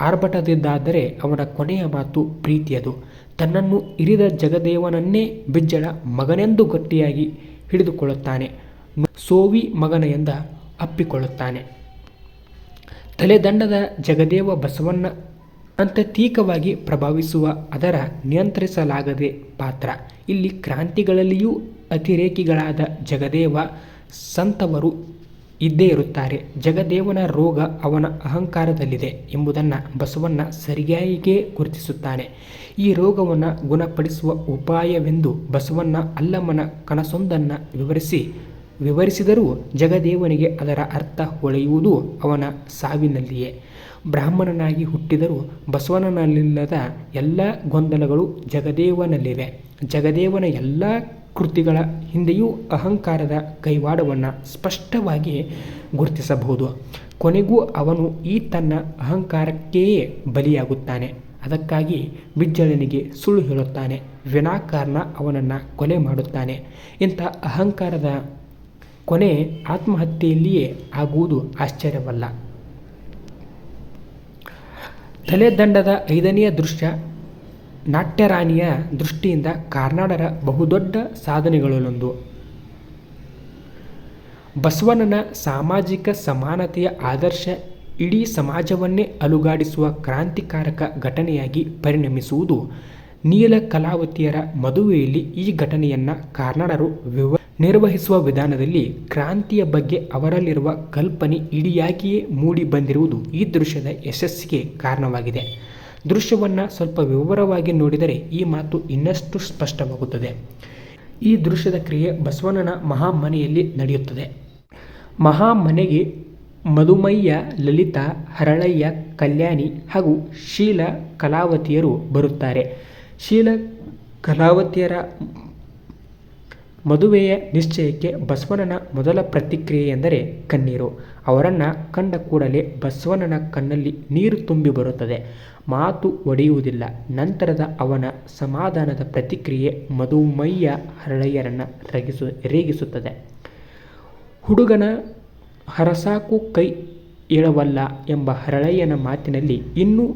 ಆರ್ಭಟದಿದ್ದಾದರೆ ಅವನ ಕೊನೆಯ ಮಾತು ಪ್ರೀತಿಯದು. ತನ್ನನ್ನು ಇರಿದ ಜಗದೇವನನ್ನೇ ಬಿಜ್ಜಳ ಮಗನೆಂದು ಗಟ್ಟಿಯಾಗಿ ಹಿಡಿದುಕೊಳ್ಳುತ್ತಾನೆ. ಸೋವಿ ಮಗನ ಎಂದ ಅಪ್ಪಿಕೊಳ್ಳುತ್ತಾನೆ. ತಲೆದಂಡದ ಜಗದೇವ ಬಸವಣ್ಣ ಅಂತತೀಕವಾಗಿ ಪ್ರಭಾವಿಸುವ ಅದರ ನಿಯಂತ್ರಿಸಲಾಗದೆ ಪಾತ್ರ. ಇಲ್ಲಿ ಕ್ರಾಂತಿಗಳಲ್ಲಿಯೂ ಅತಿರೇಕಿಗಳಾದ ಜಗದೇವ ಸಂತವರು ಇದ್ದೇ ಇರುತ್ತಾರೆ. ಜಗದೇವನ ರೋಗ ಅವನ ಅಹಂಕಾರದಲ್ಲಿದೆ ಎಂಬುದನ್ನು ಬಸವಣ್ಣ ಸರಿಯಾಗಿಯೇ ಗುರುತಿಸುತ್ತಾನೆ. ಈ ರೋಗವನ್ನು ಗುಣಪಡಿಸುವ ಉಪಾಯವೆಂದು ಬಸವಣ್ಣ ಅಲ್ಲಮ್ಮನ ಕನಸೊಂದನ್ನು ವಿವರಿಸಿ ವಿವರಿಸಿದರೂ ಜಗದೇವನಿಗೆ ಅದರ ಅರ್ಥ ಹೊಳೆಯುವುದು ಅವನ ಸಾವಿನಲ್ಲಿಯೇ. ಬ್ರಾಹ್ಮಣನಾಗಿ ಹುಟ್ಟಿದರೂ ಬಸವಣ್ಣನಲ್ಲಿಲ್ಲದ ಎಲ್ಲ ಗೊಂದಲಗಳು ಜಗದೇವನಲ್ಲಿವೆ. ಜಗದೇವನ ಎಲ್ಲ ಕೃತಿಗಳ ಹಿಂದೆಯೂ ಅಹಂಕಾರದ ಕೈವಾಡವನ್ನು ಸ್ಪಷ್ಟವಾಗಿ ಗುರುತಿಸಬಹುದು. ಕೊನೆಗೂ ಅವನು ಈ ತನ್ನ ಅಹಂಕಾರಕ್ಕೆಯೇ ಬಲಿಯಾಗುತ್ತಾನೆ. ಅದಕ್ಕಾಗಿ ಬಿಜ್ಜಳನಿಗೆ ಸುಳ್ಳು ಹೇಳುತ್ತಾನೆ. ವಿನಾಕಾರಣ ಅವನನ್ನು ಕೊಲೆ ಮಾಡುತ್ತಾನೆ. ಇಂಥ ಅಹಂಕಾರದ ಕೊನೆ ಆತ್ಮಹತ್ಯೆಯಲ್ಲಿಯೇ ಆಗುವುದು ಆಶ್ಚರ್ಯವಲ್ಲ. ತಲೆದಂಡದ ಐದನೆಯ ದೃಶ್ಯ, ನಾಟ್ಯರಾಣಿಯ ದೃಷ್ಟಿಯಿಂದ ಕಾರ್ನಾಡರ ಬಹುದೊಡ್ಡ ಸಾಧನೆಗಳಲ್ಲೊಂದು. ಬಸವಣ್ಣನ ಸಾಮಾಜಿಕ ಸಮಾನತೆಯ ಆದರ್ಶ ಇಡೀ ಸಮಾಜವನ್ನೇ ಅಲುಗಾಡಿಸುವ ಕ್ರಾಂತಿಕಾರಕ ಘಟನೆಯಾಗಿ ಪರಿಣಮಿಸುವುದು ನೀಲ ಕಲಾವತಿಯರ ಮದುವೆಯಲ್ಲಿ ಈ ಘಟನೆಯನ್ನು ಕಾರ್ನಾಡರು ವಿವ ನಿರ್ವಹಿಸುವ ವಿಧಾನದಲ್ಲಿ ಕ್ರಾಂತಿಯ ಬಗ್ಗೆ ಅವರಲ್ಲಿರುವ ಕಲ್ಪನೆ ಇಡಿಯಾಗಿಯೇ ಮೂಡಿ ಬಂದಿರುವುದು ಈ ದೃಶ್ಯದ ಯಶಸ್ಸಿಗೆ ಕಾರಣವಾಗಿದೆ. ದೃಶ್ಯವನ್ನು ಸ್ವಲ್ಪ ವಿವರವಾಗಿ ನೋಡಿದರೆ ಈ ಮಾತು ಇನ್ನಷ್ಟು ಸ್ಪಷ್ಟವಾಗುತ್ತದೆ. ಈ ದೃಶ್ಯದ ಕ್ರಿಯೆ ಬಸವಣ್ಣನ ಮಹಾಮನೆಯಲ್ಲಿ ನಡೆಯುತ್ತದೆ. ಮಹಾಮನೆಗೆ ಮಧುಮಯ್ಯ ಲಲಿತಾ, ಹರಳಯ್ಯ, ಕಲ್ಯಾಣಿ ಹಾಗೂ ಶೀಲ ಕಲಾವತಿಯರು ಬರುತ್ತಾರೆ. ಶೀಲ ಕಲಾವತಿಯರ ಮದುವೆಯ ನಿಶ್ಚಯಕ್ಕೆ ಬಸವಣ್ಣನ ಮೊದಲ ಪ್ರತಿಕ್ರಿಯೆ ಎಂದರೆ ಕಣ್ಣೀರು. ಅವರನ್ನು ಕಂಡ ಕೂಡಲೇ ಬಸವಣ್ಣನ ಕಣ್ಣಲ್ಲಿ ನೀರು ತುಂಬಿ ಬರುತ್ತದೆ. ಮಾತು ಒಡೆಯುವುದಿಲ್ಲ. ನಂತರದ ಅವನ ಸಮಾಧಾನದ ಪ್ರತಿಕ್ರಿಯೆ ಮಧುಮಯ್ಯ ಹರಳಯ್ಯರನ್ನು ರಗಿಸು, ರೇಗಿಸುತ್ತದೆ. ಹುಡುಗನ ಹರಸಾಕು ಕೈ ಏಳವಲ್ಲ ಎಂಬ ಹರಳಯ್ಯನ ಮಾತಿನಲ್ಲಿ ಇನ್ನೂ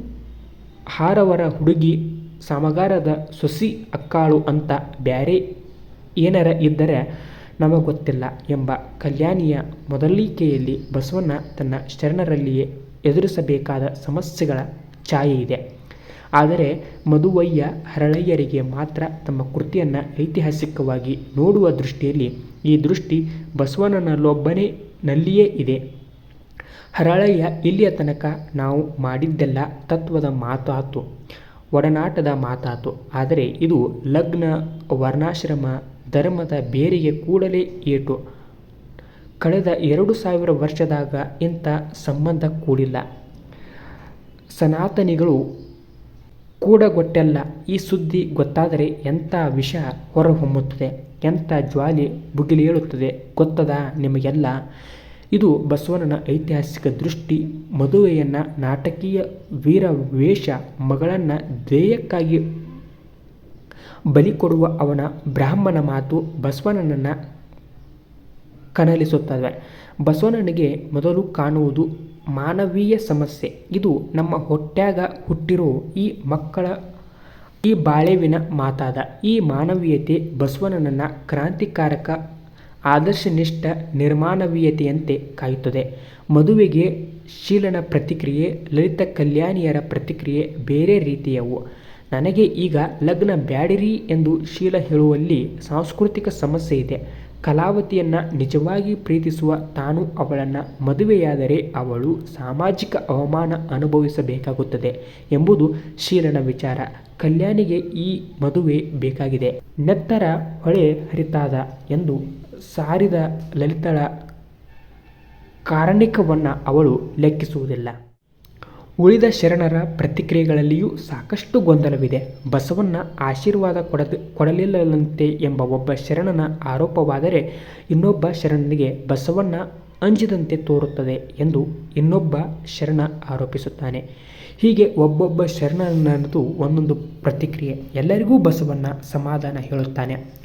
ಹಾರವರ ಹುಡುಗಿ, ಸಮಗಾರದ ಸೊಸಿ ಅಕ್ಕಾಳು ಅಂತ ಬ್ಯಾರೆ ಏನರ ಇದ್ದರೆ ನಮಗೆ ಗೊತ್ತಿಲ್ಲ ಎಂಬ ಕಲ್ಯಾಣಿಯ ಮೊದಲಿಕೆಯಲ್ಲಿ ಬಸವಣ್ಣ ತನ್ನ ಶರಣರಲ್ಲಿಯೇ ಎದುರಿಸಬೇಕಾದ ಸಮಸ್ಯೆಗಳ ಛಾಯೆ ಇದೆ. ಆದರೆ ಮಧುವಯ್ಯ ಹರಳಯ್ಯರಿಗೆ ಮಾತ್ರ ತಮ್ಮ ಕೃತಿಯನ್ನು ಐತಿಹಾಸಿಕವಾಗಿ ನೋಡುವ ದೃಷ್ಟಿಯಲ್ಲಿ ಈ ದೃಷ್ಟಿ ಬಸವಣ್ಣನಲ್ಲೊಬ್ಬನೇ ನಲ್ಲಿಯೇ ಇದೆ. ಹರಳಯ್ಯ ಇಲ್ಲಿಯ ತನಕ ನಾವು ಮಾಡಿದ್ದೆಲ್ಲ ತತ್ವದ ಮಾತಾತು, ಒಡನಾಟದ ಮಾತಾತು. ಆದರೆ ಇದು ಲಗ್ನ, ವರ್ಣಾಶ್ರಮ ಧರ್ಮದ ಬೇರಿಗೆ ಕೂಡಲೇ ಏಟು. ಕಳೆದ ಎರಡು ಸಾವಿರ ವರ್ಷದಾಗ ಇಂಥ ಸಂಬಂಧ ಕೂಡಿಲ್ಲ. ಸನಾತನಿಗಳು ಕೂಡ ಗೊತ್ತಲ್ಲ ಈ ಸುದ್ದಿ ಗೊತ್ತಾದರೆ ಎಂಥ ವಿಷ ಹೊರಹೊಮ್ಮುತ್ತದೆ, ಎಂಥ ಜ್ವಾಲೆ ಬುಗಿಲೇಳುತ್ತದೆ ಗೊತ್ತದ ನಿಮಗೆಲ್ಲ? ಇದು ಬಸವಣ್ಣನ ಐತಿಹಾಸಿಕ ದೃಷ್ಟಿ, ಮದುವೆಯನ್ನು ನಾಟಕೀಯ ವೀರ ವೇಷ ಮಗಳನ್ನು ಧ್ಯೇಯಕ್ಕಾಗಿ ಬಲಿ ಕೊಡುವ ಅವನ ಬ್ರಾಹ್ಮಣ ಮಾತು ಬಸವಣ್ಣನನ್ನು ಕನಲಿಸುತ್ತವೆ ಬಸವಣ್ಣನಿಗೆ ಮೊದಲು ಕಾಣುವುದು ಮಾನವೀಯ ಸಮಸ್ಯೆ. ಇದು ನಮ್ಮ ಹೊಟ್ಯಾಗ ಹುಟ್ಟಿರೋ ಈ ಮಕ್ಕಳ, ಈ ಬಾಳೆವಿನ ಮಾತಾದ. ಈ ಮಾನವೀಯತೆ ಬಸವಣ್ಣನನ್ನ ಕ್ರಾಂತಿಕಾರಕ ಆದರ್ಶನಿಷ್ಠ ನಿರ್ಮಾನವೀಯತೆಯಂತೆ ಕಾಯುತ್ತದೆ. ಮದುವೆಗೆ ಶೀಲನ ಪ್ರತಿಕ್ರಿಯೆ, ಲಲಿತ ಕಲ್ಯಾಣಿಯರ ಪ್ರತಿಕ್ರಿಯೆ ಬೇರೆ ರೀತಿಯವು. ನನಗೆ ಈಗ ಲಗ್ನ ಬ್ಯಾಡಿರಿ ಎಂದು ಶೀಲ ಹೇಳುವಲ್ಲಿ ಸಾಂಸ್ಕೃತಿಕ ಸಮಸ್ಯೆ ಇದೆ. ಕಲಾವತಿಯನ್ನು ನಿಜವಾಗಿ ಪ್ರೀತಿಸುವ ತಾನು ಅವಳನ್ನು ಮದುವೆಯಾದರೆ ಅವಳು ಸಾಮಾಜಿಕ ಅವಮಾನ ಅನುಭವಿಸಬೇಕಾಗುತ್ತದೆ ಎಂಬುದು ಶೀಲನ ವಿಚಾರ. ಕಲ್ಯಾಣಿಗೆ ಈ ಮದುವೆ ಬೇಕಾಗಿದೆ. ನೆತ್ತರ ಹೊಳೆ ಹರಿತಾದ ಎಂದು ಸಾರಿದ ಲಲಿತಳ ಕಾರಣಿಕವನ್ನು ಅವಳು ಲೆಕ್ಕಿಸುವುದಿಲ್ಲ. ಉಳಿದ ಶರಣರ ಪ್ರತಿಕ್ರಿಯೆಗಳಲ್ಲಿಯೂ ಸಾಕಷ್ಟು ಗೊಂದಲವಿದೆ. ಬಸವಣ್ಣ ಆಶೀರ್ವಾದ ಕೊಡದ ಕೊಡಲಿಲ್ಲಂತೆ ಎಂಬ ಒಬ್ಬ ಶರಣನ ಆರೋಪವಾದರೆ ಇನ್ನೊಬ್ಬ ಶರಣನಿಗೆ ಬಸವಣ್ಣ ಅಂಜಿದಂತೆ ತೋರುತ್ತದೆ ಎಂದು ಇನ್ನೊಬ್ಬ ಶರಣ ಆರೋಪಿಸುತ್ತಾನೆ. ಹೀಗೆ ಒಬ್ಬೊಬ್ಬ ಶರಣನದು ಒಂದೊಂದು ಪ್ರತಿಕ್ರಿಯೆ. ಎಲ್ಲರಿಗೂ ಬಸವಣ್ಣ ಸಮಾಧಾನ ಹೇಳುತ್ತಾನೆ.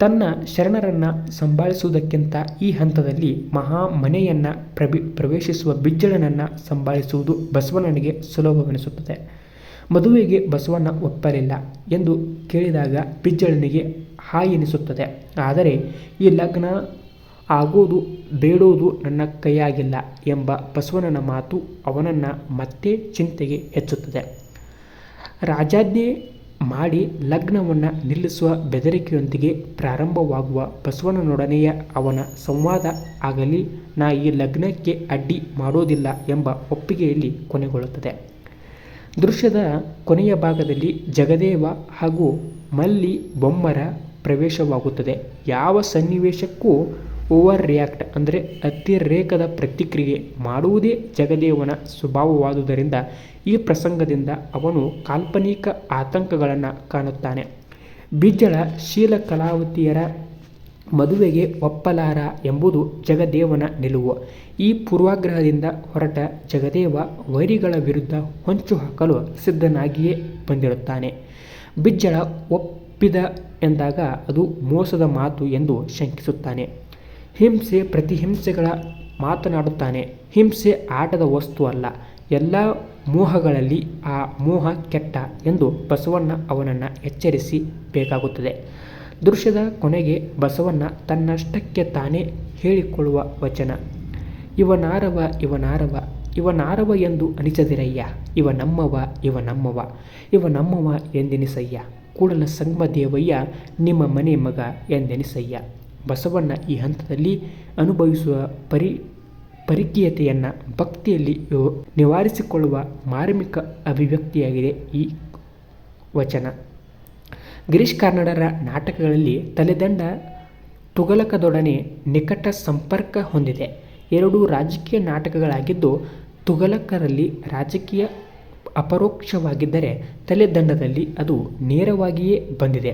ತನ್ನ ಶರಣರನ್ನು ಸಂಭಾಳಿಸುವುದಕ್ಕಿಂತ ಈ ಹಂತದಲ್ಲಿ ಮಹಾ ಮನೆಯನ್ನು ಪ್ರಬಿ ಪ್ರವೇಶಿಸುವ ಬಿಜ್ಜಳನನ್ನು ಸಂಭಾಳಿಸುವುದು ಬಸವಣ್ಣನಿಗೆ ಸುಲಭವೆನಿಸುತ್ತದೆ. ಮದುವೆಗೆ ಬಸವಣ್ಣ ಒಪ್ಪಲಿಲ್ಲ ಎಂದು ಕೇಳಿದಾಗ ಬಿಜ್ಜಳನಿಗೆ ಹಾಯೆನಿಸುತ್ತದೆ ಆದರೆ ಈ ಲಗ್ನ ಆಗೋದು ಬೇಡೋದು ನನ್ನ ಕೈಯಾಗಿಲ್ಲ ಎಂಬ ಬಸವಣ್ಣನ ಮಾತು ಅವನನ್ನು ಮತ್ತೆ ಚಿಂತೆಗೆ ಹೆಚ್ಚುತ್ತದೆ ರಾಜಾಜ್ಞೆ ಮಾಡಿ ಲಗ್ನವನ್ನು ನಿಲ್ಲಿಸುವ ಬೆದರಿಕೆಯೊಂದಿಗೆ ಪ್ರಾರಂಭವಾಗುವ ಬಸವಣ್ಣನೊಡನೆಯ ಅವನ ಸಂವಾದ ಆಗಲಿ, ನಾ ಈ ಲಗ್ನಕ್ಕೆ ಅಡ್ಡಿ ಮಾಡೋದಿಲ್ಲ ಎಂಬ ಒಪ್ಪಿಗೆಯಲ್ಲಿ ಕೊನೆಗೊಳ್ಳುತ್ತದೆ. ದೃಶ್ಯದ ಕೊನೆಯ ಭಾಗದಲ್ಲಿ ಜಗದೇವ ಹಾಗೂ ಮಲ್ಲಿ ಬೊಮ್ಮರ ಪ್ರವೇಶವಾಗುತ್ತದೆ. ಯಾವ ಸನ್ನಿವೇಶಕ್ಕೂ ಓವರ್ ರಿಯಾಕ್ಟ್ ಅಂದರೆ ಅತಿರೇಕದ ಪ್ರತಿಕ್ರಿಯೆ ಮಾಡುವುದೇ ಜಗದೇವನ ಸ್ವಭಾವವಾದುದರಿಂದ ಈ ಪ್ರಸಂಗದಿಂದ ಅವನು ಕಾಲ್ಪನಿಕ ಆತಂಕಗಳನ್ನು ಕಾಣುತ್ತಾನೆ. ಬಿಜ್ಜಳ ಶೀಲ ಕಲಾವತಿಯರ ಮದುವೆಗೆ ಒಪ್ಪಲಾರ ಎಂಬುದು ಜಗದೇವನ ನಿಲುವು. ಈ ಪೂರ್ವಾಗ್ರಹದಿಂದ ಹೊರಟ ಜಗದೇವ ವೈರಿಗಳ ವಿರುದ್ಧ ಹೊಂಚು ಹಾಕಲು ಸಿದ್ಧನಾಗಿಯೇ ಬಂದಿರುತ್ತಾನೆ. ಬಿಜ್ಜಳ ಒಪ್ಪಿದ ಎಂದಾಗ ಅದು ಮೋಸದ ಮಾತು ಎಂದು ಶಂಕಿಸುತ್ತಾನೆ. ಹಿಂಸೆ ಪ್ರತಿಹಿಂಸೆಗಳ ಮಾತನಾಡುತ್ತಾನೆ. ಹಿಂಸೆ ಆಟದ ವಸ್ತು ಅಲ್ಲ. ಎಲ್ಲ ಮೋಹಗಳಲ್ಲಿ ಆ ಮೋಹ ಕೆಟ್ಟ ಎಂದು ಬಸವಣ್ಣ ಅವನನ್ನು ಎಚ್ಚರಿಸಿ ಬೇಕಾಗುತ್ತದೆ. ದೃಶ್ಯದ ಕೊನೆಗೆ ಬಸವಣ್ಣ ತನ್ನಷ್ಟಕ್ಕೆ ತಾನೇ ಹೇಳಿಕೊಳ್ಳುವ ವಚನ. ಇವನಾರವ ಇವನಾರವ ಇವನಾರವ ಎಂದು ಅನಿಸದಿರಯ್ಯ. ಇವ ನಮ್ಮವ ಇವ ನಮ್ಮವ ಇವ ನಮ್ಮವ ಎಂದೆನಿಸಯ್ಯ. ಕೂಡಲ ಸಂಗಮದೇವಯ್ಯ, ನಿಮ್ಮ ಮನೆ ಮಗ ಎಂದೆನಿಸಯ್ಯ. ಬಸವಣ್ಣ ಈ ಹಂತದಲ್ಲಿ ಅನುಭವಿಸುವ ಪರಿ, ಪರಿಕೀಯತೆಯನ್ನು ಭಕ್ತಿಯಲ್ಲಿ ನಿವಾರಿಸಿಕೊಳ್ಳುವ ಮಾರ್ಮಿಕ ಅಭಿವ್ಯಕ್ತಿಯಾಗಿದೆ ಈ ವಚನ. ಗಿರೀಶ್ ಕಾರ್ನಾಡರ ನಾಟಕಗಳಲ್ಲಿ ತಲೆದಂಡ ತುಗಲಕದೊಡನೆ ನಿಕಟ ಸಂಪರ್ಕ ಹೊಂದಿದೆ. ಎರಡೂ ರಾಜಕೀಯ ನಾಟಕಗಳಾಗಿದ್ದು ತುಘಲಕರಲ್ಲಿ ರಾಜಕೀಯ ಅಪರೋಕ್ಷವಾಗಿದ್ದರೆ ತಲೆದಂಡದಲ್ಲಿ ಅದು ನೇರವಾಗಿಯೇ ಬಂದಿದೆ.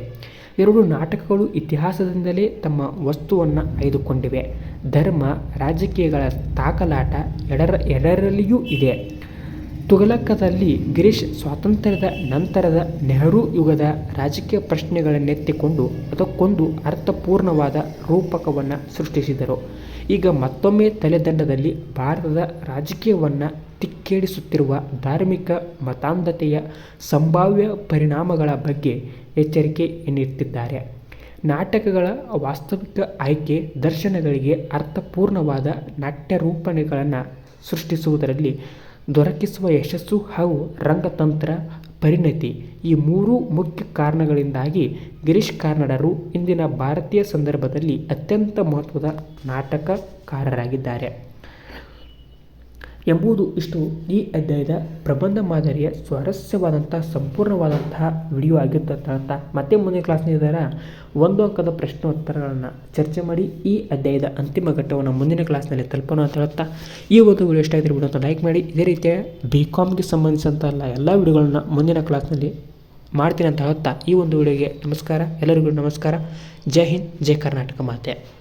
ಎರಡು ನಾಟಕಗಳು ಇತಿಹಾಸದಿಂದಲೇ ತಮ್ಮ ವಸ್ತುವನ್ನು ಆಯ್ದುಕೊಂಡಿವೆ. ಧರ್ಮ, ರಾಜಕೀಯಗಳ ತಾಕಲಾಟ ಎಡರ ಎರಡರಲ್ಲಿಯೂ ಇದೆ. ತುಘಲಕದಲ್ಲಿ ಗಿರೀಶ್ ಸ್ವಾತಂತ್ರ್ಯದ ನಂತರದ ನೆಹರು ಯುಗದ ರಾಜಕೀಯ ಪ್ರಶ್ನೆಗಳನ್ನೆತ್ತಿಕೊಂಡು ಅದಕ್ಕೊಂದು ಅರ್ಥಪೂರ್ಣವಾದ ರೂಪಕವನ್ನು ಸೃಷ್ಟಿಸಿದರು. ಈಗ ಮತ್ತೊಮ್ಮೆ ತಲೆದಂಡದಲ್ಲಿ ಭಾರತದ ರಾಜಕೀಯವನ್ನು ತಿಕ್ಕೇಡಿಸುತ್ತಿರುವ ಧಾರ್ಮಿಕ ಮತಾಂಧತೆಯ ಸಂಭಾವ್ಯ ಪರಿಣಾಮಗಳ ಬಗ್ಗೆ ಎಚ್ಚರಿಕೆ ನೀಡುತ್ತಿದ್ದಾರೆ ನಾಟಕಗಳ ವಾಸ್ತವಿಕ ಆಯ್ಕೆ ದರ್ಶನಗಳಿಗೆ ಅರ್ಥಪೂರ್ಣವಾದ ನಾಟ್ಯರೂಪಣೆಗಳನ್ನು ಸೃಷ್ಟಿಸುವುದರಲ್ಲಿ ದೊರಕಿಸುವ ಯಶಸ್ಸು ಹಾಗೂ ರಂಗತಂತ್ರ ಪರಿಣತಿ ಈ ಮೂರೂ ಮುಖ್ಯ ಕಾರಣಗಳಿಂದಾಗಿ ಗಿರೀಶ್ ಕಾರ್ನಾಡರು ಇಂದಿನ ಭಾರತೀಯ ಸಂದರ್ಭದಲ್ಲಿ ಅತ್ಯಂತ ಮಹತ್ವದ ನಾಟಕಕಾರರಾಗಿದ್ದಾರೆ. ಎಂಬುದು ಇಷ್ಟು ಈ ಅಧ್ಯಾಯದ ಪ್ರಬಂಧ ಮಾದರಿಯ ಸ್ವಾರಸ್ಯವಾದಂಥ ಸಂಪೂರ್ಣವಾದಂತಹ ವಿಡಿಯೋ ಆಗಿರುತ್ತೆ ಅಂತ. ಮತ್ತೆ ಮುಂದಿನ ಕ್ಲಾಸ್ನಿಂದ ಒಂದು ಅಂಕದ ಪ್ರಶ್ನೋತ್ತರಗಳನ್ನು ಚರ್ಚೆ ಮಾಡಿ ಈ ಅಧ್ಯಾಯದ ಅಂತಿಮ ಘಟ್ಟವನ್ನು ಮುಂದಿನ ಕ್ಲಾಸ್ನಲ್ಲಿ ತಲುಪೋಣ ಅಂತ ಹೇಳುತ್ತಾ, ಈ ಒಂದು ವಿಡಿಯೋ ಇಷ್ಟ ಆಗಿದ್ರೆ ಬಿಡುವಂಥ ಲೈಕ್ ಮಾಡಿ. ಇದೇ ರೀತಿಯ ಬಿ ಕಾಮ್ಗೆ ಸಂಬಂಧಿಸಿದಂಥ ಎಲ್ಲ ವಿಡಿಯೋಗಳನ್ನ ಮುಂದಿನ ಕ್ಲಾಸ್ನಲ್ಲಿ ಮಾಡ್ತೀನಿ ಅಂತ ಹೇಳುತ್ತಾ, ಈ ಒಂದು ವಿಡಿಯೋಗೆ ನಮಸ್ಕಾರ. ಎಲ್ಲರಿಗೂ ನಮಸ್ಕಾರ. ಜೈ ಹಿಂದ್, ಜೈ ಕರ್ನಾಟಕ ಮಾತೆ.